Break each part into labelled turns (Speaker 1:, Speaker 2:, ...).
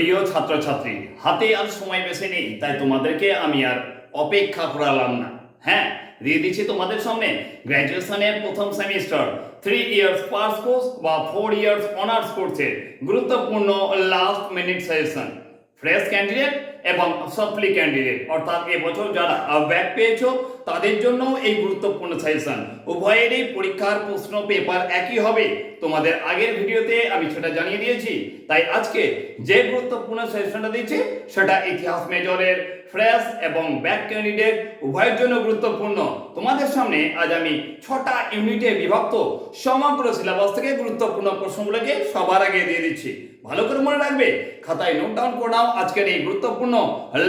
Speaker 1: প্রিয় ছাত্রছাত্রী, হাতে আর সময় বেশি নেই, তাই তোমাদেরকে আমি আর অপেক্ষা করালাম না। হ্যাঁ দিয়ে দিচ্ছি তোমাদের সামনে গ্র্যাজুয়েশনের প্রথম semester three years pass course বা ফোর ইয়ার্স অনার্স কোর্সের গুরুত্বপূর্ণ last minute session fresh candidate এবং সাপ্লি ক্যান্ডিডেট অর্থাৎ এবছর যারা ব্যাক পেয়েছ, তাদের জন্য এই গুরুত্বপূর্ণ সাজেশন উভয়েরই পরীক্ষার প্রশ্ন পেপার একই হবে। তোমাদের আগের ভিডিওতে আমি সেটা জানিয়ে দিয়েছি। তাই আজকে যে গুরুত্বপূর্ণ সাজেশনটা দিচ্ছি, সেটা ইতিহাস মেজরের ফ্রেশ এবং ব্যাক ক্যান্ডিডেট উভয়ের জন্য গুরুত্বপূর্ণ। তোমাদের সামনে আজ আমি ছটা ইউনিটে বিভক্ত সমগ্র সিলেবাস থেকে গুরুত্বপূর্ণ প্রশ্নগুলোকে সবার আগে দিয়ে দিচ্ছি। ভালো করে মনে রাখবে, খাতায় নোট ডাউন করে নাও আজকের এই গুরুত্বপূর্ণ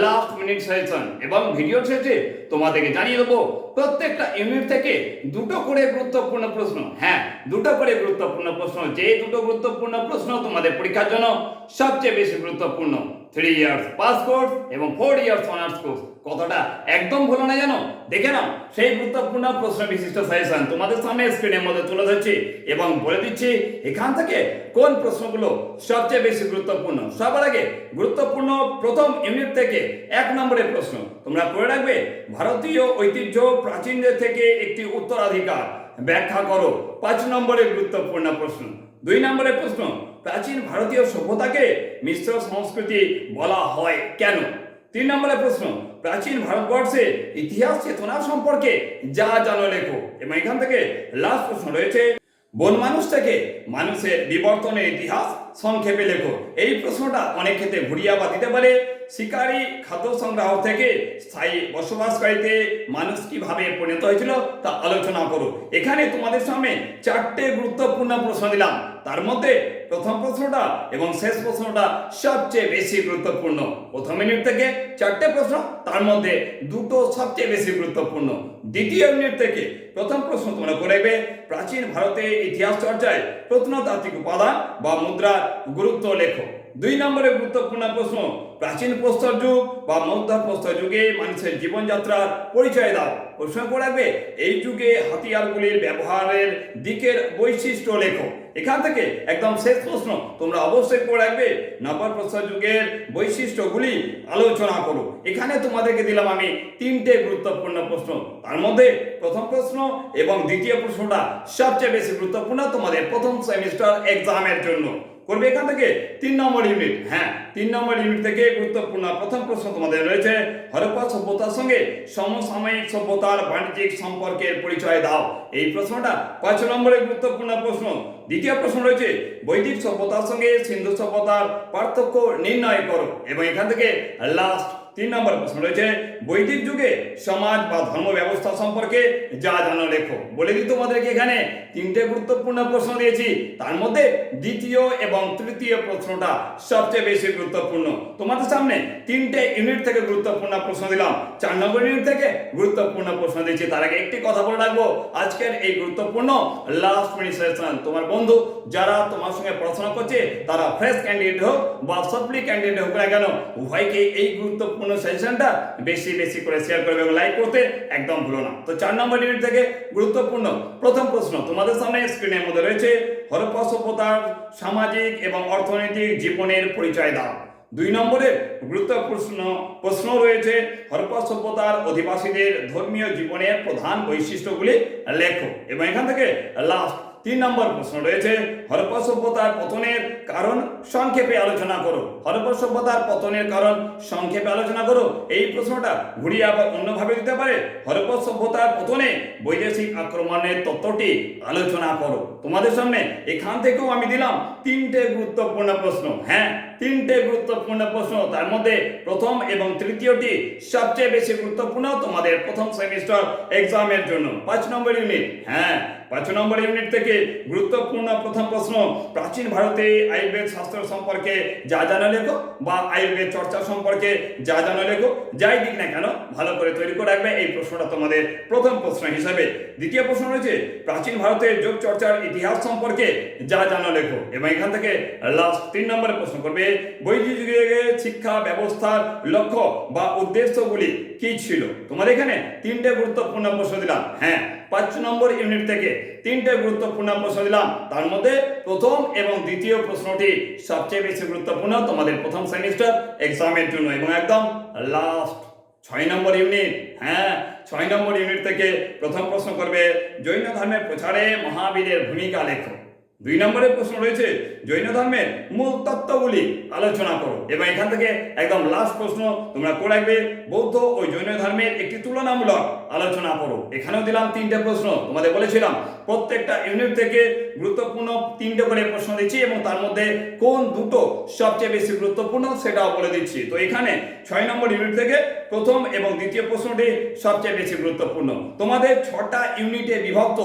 Speaker 1: লাস্ট মিনিট সেশন এবং ভিডিও শেষে তোমাদেরকে জানিয়ে দেবো, প্রত্যেকটা ইউনিট থেকে দুটো করে গুরুত্বপূর্ণ প্রশ্ন। হ্যাঁ দুটো করে গুরুত্বপূর্ণ প্রশ্ন। যে দুটো গুরুত্বপূর্ণ প্রশ্ন তোমাদের পরীক্ষার জন্য সবচেয়ে বেশি গুরুত্বপূর্ণ থ্রি ইয়ার্স পাস কোর্স এবং ফোর ইয়ার্স অনার্স কোর্স কতটা একদম ভুলো না জানো? দেখে নাও, সেই গুরুত্বপূর্ণ প্রশ্ন বিশিষ্ট সাজেশন তোমাদের সামনে স্ক্রিনের মধ্যে তুলে ধরছি এবং বলে দিচ্ছি, এখান থেকে কোন প্রশ্নগুলো সবচেয়ে বেশি গুরুত্বপূর্ণ? সবার আগে গুরুত্বপূর্ণ প্রথম ইউনিট থেকে এক নম্বরের প্রশ্ন। তোমরা করে রাখবে, ভারতীয় ঐতিহ্য প্রাচীনদের থেকে একটি উত্তরাধিকার। ব্যাখ্যা করো, পাঁচ নম্বরের গুরুত্বপূর্ণ প্রশ্ন। দুই নম্বরের প্রশ্ন, প্রাচীন ভারতীয় সভ্যতাকে মিশ্র সংস্কৃতি বলা হয় কেন? তিন নম্বরের প্রশ্ন প্রাচীন ভারতবর্ষে ইতিহাস, চেতনা সম্পর্কে যা জানো লেখো। এবং এখান থেকে লাস্ট প্রশ্ন রয়েছে, বন মানুষ থেকে মানুষের বিবর্তনের ইতিহাস সংক্ষেপে লেখো। এই প্রশ্নটা অনেক ক্ষেত্রে ঘুরিয়ে বা দিতে পারে। শিকারী, খাদ্য সংগ্রাহক থেকে স্থায়ী বসবাসকারীতে মানুষ কীভাবে পরিণত হয়েছিল তা আলোচনা করো। এখানে তোমাদের সামনে চারটে গুরুত্বপূর্ণ প্রশ্ন দিলাম। তার মধ্যে প্রথম প্রশ্নটা এবং শেষ প্রশ্নটা সবচেয়ে বেশি গুরুত্বপূর্ণ। প্রথম মিনিট থেকে চারটে প্রশ্ন, তার মধ্যে দুটো সবচেয়ে বেশি গুরুত্বপূর্ণ। দ্বিতীয় ইউনিট থেকে প্রথম প্রশ্ন তোমরা করবে প্রাচীন ভারতে ইতিহাস চর্চায় প্রত্নতাত্ত্বিক উপাদান বা মুদ্রার গুরুত্ব লেখো। দুই নম্বরের গুরুত্বপূর্ণ প্রশ্ন, প্রাচীন প্রস্তর যুগ বা মধ্য প্রস্তর যুগে মানুষের জীবনযাত্রার পরিচয় দাও। প্রশ্ন করে রাখবে, এই যুগে হাতিয়ারগুলির ব্যবহারের দিকের বৈশিষ্ট্য লেখো। এখান থেকে একদম শেষ প্রশ্ন। তোমরা অবশ্যই পড়ে রাখবে। নবর প্রস্তর যুগের বৈশিষ্ট্যগুলি আলোচনা করো। এখানে তোমাদেরকে দিলাম আমি তিনটে গুরুত্বপূর্ণ প্রশ্ন। তার মধ্যে প্রথম প্রশ্ন এবং দ্বিতীয় প্রশ্নটা সবচেয়ে বেশি গুরুত্বপূর্ণ তোমাদের প্রথম সেমিস্টার এক্সামের জন্য। করবে এখান থেকে তিন নম্বর ইউনিট হ্যাঁ তিন নম্বর ইউনিট থেকে গুরুত্বপূর্ণ প্রথম প্রশ্ন তোমাদের রয়েছে, হরপ্পা সভ্যতার সঙ্গে সমসাময়িক সভ্যতার বাণিজ্যিক সম্পর্কের পরিচয় দাও। এই প্রশ্নটা পাঁচ নম্বরে গুরুত্বপূর্ণ প্রশ্ন। দ্বিতীয় প্রশ্ন রয়েছে, বৈদিক সভ্যতার সঙ্গে সিন্ধু সভ্যতার পার্থক্য নির্ণয় করো এবং এখান থেকে লাস্ট তিন নম্বর প্রশ্ন রয়েছে, বৈদিক যুগে সমাজ বা ধর্ম ব্যবস্থা সম্পর্কে যা জানো লেখো। বলে দিই তোমাদেরকে এখানে তিনটে গুরুত্বপূর্ণ প্রশ্ন দিয়েছি? তার মধ্যে দ্বিতীয় এবং তৃতীয় প্রশ্নটা সবচেয়ে বেশি গুরুত্বপূর্ণ। তোমাদের সামনে তিনটে ইউনিট থেকে গুরুত্বপূর্ণ প্রশ্ন দিলাম। চার নম্বর ইউনিট থেকে গুরুত্বপূর্ণ প্রশ্ন দিয়েছি। তার আগে একটি কথা বলে রাখব, আজকের এই গুরুত্বপূর্ণ লাস্ট মিনিট সেশন তোমার বন্ধু যারা তোমার সঙ্গে পড়াশোনা করছে, তারা ফ্রেশ ক্যান্ডিডেট হোক বা সাপ্লি ক্যান্ডিডেট হোক না কেন উভয়কে এই গুরুত্বপূর্ণ সেশনটা বেশি বেশি করে শেয়ার করবে এবং লাইক করতে একদম ভুলো না। তো চার নম্বর ইউনিট থেকে গুরুত্বপূর্ণ প্রথম প্রশ্ন। তোমাদের সামনে স্ক্রিনের মধ্যে রয়েছে হরপ্পা সভ্যতার সামাজিক এবং অর্থনৈতিক জীবনের পরিচয় দাও। দুই নম্বরে গুরুত্বপূর্ণ প্রশ্ন রয়েছে হরপ্পা সভ্যতার অধিবাসীদের ধর্মীয় জীবনের প্রধান বৈশিষ্ট্যগুলি লেখো এবং এখান থেকে লাস্ট তিন নম্বর প্রশ্ন রয়েছে হরপ্পা সভ্যতার পতনের কারণ সংক্ষেপে আলোচনা করো। হরপ্পা সভ্যতার পতনের কারণ সংক্ষেপে আলোচনা করো। এই প্রশ্নটা ঘুরিয়ে আবার অন্যভাবে দিতে পারে। হরপ্পা সভ্যতার পতনে বৈদেশিক আক্রমণের তত্ত্বটি আলোচনা করো। তোমাদের সামনে এখান থেকেও আমি দিলাম তিনটে গুরুত্বপূর্ণ প্রশ্ন। হ্যাঁ তিনটে গুরুত্বপূর্ণ প্রশ্ন। তার মধ্যে প্রথম এবং তৃতীয়টি সবচেয়ে বেশি গুরুত্বপূর্ণ তোমাদের প্রথম সেমিস্টার এক্সামের জন্য। পাঁচ নম্বর ইউনিট হ্যাঁ পাঁচ নম্বর ইউনিট থেকে গুরুত্বপূর্ণ প্রথম প্রশ্ন, প্রাচীন ভারতে আয়ুর্বেদ শাস্ত্র সম্পর্কে যা জানা লেখো বা আয়ুর্বেদ চর্চা সম্পর্কে যা জানা লেখো, যাই দিক না কেন, ভালো করে তৈরি করে রাখবে এই প্রশ্নটা তোমাদের প্রথম প্রশ্ন হিসাবে। দ্বিতীয় প্রশ্ন রয়েছে, প্রাচীন ভারতের যোগ চর্চার ইতিহাস সম্পর্কে যা জানা লেখো। এবং এখান থেকে লাস্ট তিন নম্বরের প্রশ্ন করবে শিক্ষা ব্যবস্থার লক্ষ্য বা উদ্দেশ্যগুলি কি ছিল? তোমাদের এখানে তিনটে গুরুত্বপূর্ণ প্রশ্ন দিলাম। হ্যাঁ পাঁচ নম্বর ইউনিট থেকে তিনটে গুরুত্বপূর্ণ প্রশ্ন দিলাম। তার মধ্যে প্রথম এবং দ্বিতীয় প্রশ্নটি সবচেয়ে বেশি গুরুত্বপূর্ণ তোমাদের প্রথম সেমিস্টার এক্সামের জন্য এবং একদম লাস্ট ছয় নম্বর ইউনিট। হ্যাঁ ছয় নম্বর ইউনিট থেকে প্রথম প্রশ্ন করবে, জৈন ধর্মের প্রচারে মহাবীরের ভূমিকা লেখো। দুই নম্বরের প্রশ্ন রয়েছে, জৈন ধর্মের মূল তত্ত্বগুলি আলোচনা করো। এবং এখান থেকে একদম লাস্ট প্রশ্ন, তোমরা করে রাখবে, বৌদ্ধ ও জৈন ধর্মের একটি তুলনামূলক আলোচনা করো। এখানেও দিলাম তিনটে প্রশ্ন, তোমাদের বলেছিলাম, প্রত্যেকটা ইউনিট থেকে গুরুত্বপূর্ণ তিনটে করে প্রশ্ন দিচ্ছি এবং তার মধ্যে কোন দুটো সবচেয়ে বেশি গুরুত্বপূর্ণ সেটাও বলে দিচ্ছি। তো এখানে ছয় নম্বর ইউনিট থেকে প্রথম এবং দ্বিতীয় প্রশ্নটি সবচেয়ে বেশি গুরুত্বপূর্ণ। তোমাদের ছটা ইউনিটে বিভক্ত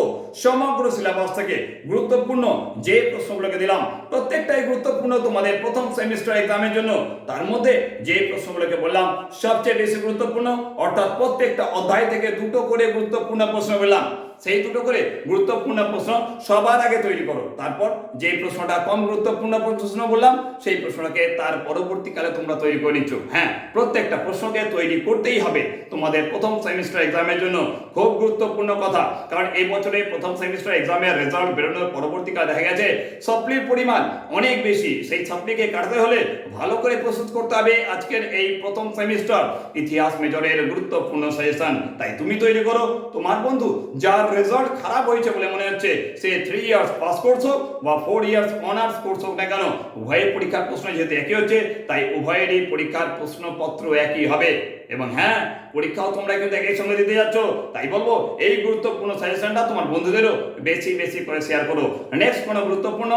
Speaker 1: সমগ্র সিলেবাস থেকে গুরুত্বপূর্ণ যে প্রশ্নগুলোকে দিলাম, প্রত্যেকটাই গুরুত্বপূর্ণ তোমাদের প্রথম সেমিস্টার এক্সামের জন্য। তার মধ্যে যে প্রশ্নগুলোকে বললাম, সবচেয়ে বেশি গুরুত্বপূর্ণ, অর্থাৎ প্রত্যেকটা অধ্যায় থেকে দুটো করে গুরুত্বপূর্ণ প্রশ্ন বললাম সেই দুটো করে গুরুত্বপূর্ণ প্রশ্ন সবার আগে তৈরি করো। তারপর যে প্রশ্নটা কম গুরুত্বপূর্ণ প্রশ্ন বললাম, সেই প্রশ্নটাকে তার পরবর্তীকালে তোমরা তৈরি করে নিচ্ছ। হ্যাঁ প্রত্যেকটা প্রশ্নকে তৈরি করতেই হবে। তোমাদের প্রথম সেমিস্টার এক্সামের জন্য খুব গুরুত্বপূর্ণ কথা। কারণ এই বছরে প্রথম সেমিস্টার এক্সামের রেজাল্ট বেরোনোর পরবর্তীকালে দেখা গেছে, সাপ্লির পরিমাণ অনেক বেশি। সেই সাপ্লিকে কাটতে হলে ভালো করে প্রস্তুত করতে হবে আজকের এই প্রথম সেমিস্টার ইতিহাস মেজরের গুরুত্বপূর্ণ সাজেশন তাই তুমি তৈরি করো। তোমার বন্ধু, যার রেজাল্ট খারাপ হয়েছে বলে মনে হচ্ছে, সে থ্রি ইয়ার্স পাস হোক বা ফোর ইয়ার্স অনার্স হোক না কেন? উভয়ের পরীক্ষার প্রশ্ন যেহেতু একই হচ্ছে, তাই উভয়েরই পরীক্ষার প্রশ্নপত্র একই হবে। এবং হ্যাঁ পরীক্ষাও তোমরা কিন্তু একই সঙ্গে দিতে যাচ্ছ। তাই বলব, এই গুরুত্বপূর্ণ সাজেশনটা তোমার বন্ধুদেরও বেশি বেশি করে শেয়ার করো। নেক্সট কোনো গুরুত্বপূর্ণ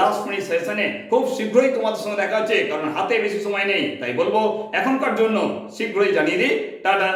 Speaker 1: লাস্ট মিনিট সেশনে খুব শীঘ্রই তোমাদের সঙ্গে দেখা হচ্ছে, কারণ হাতে বেশি সময় নেই। তাই বলব, এখনকার জন্য শীঘ্রই জানিয়ে দিই, টাটা।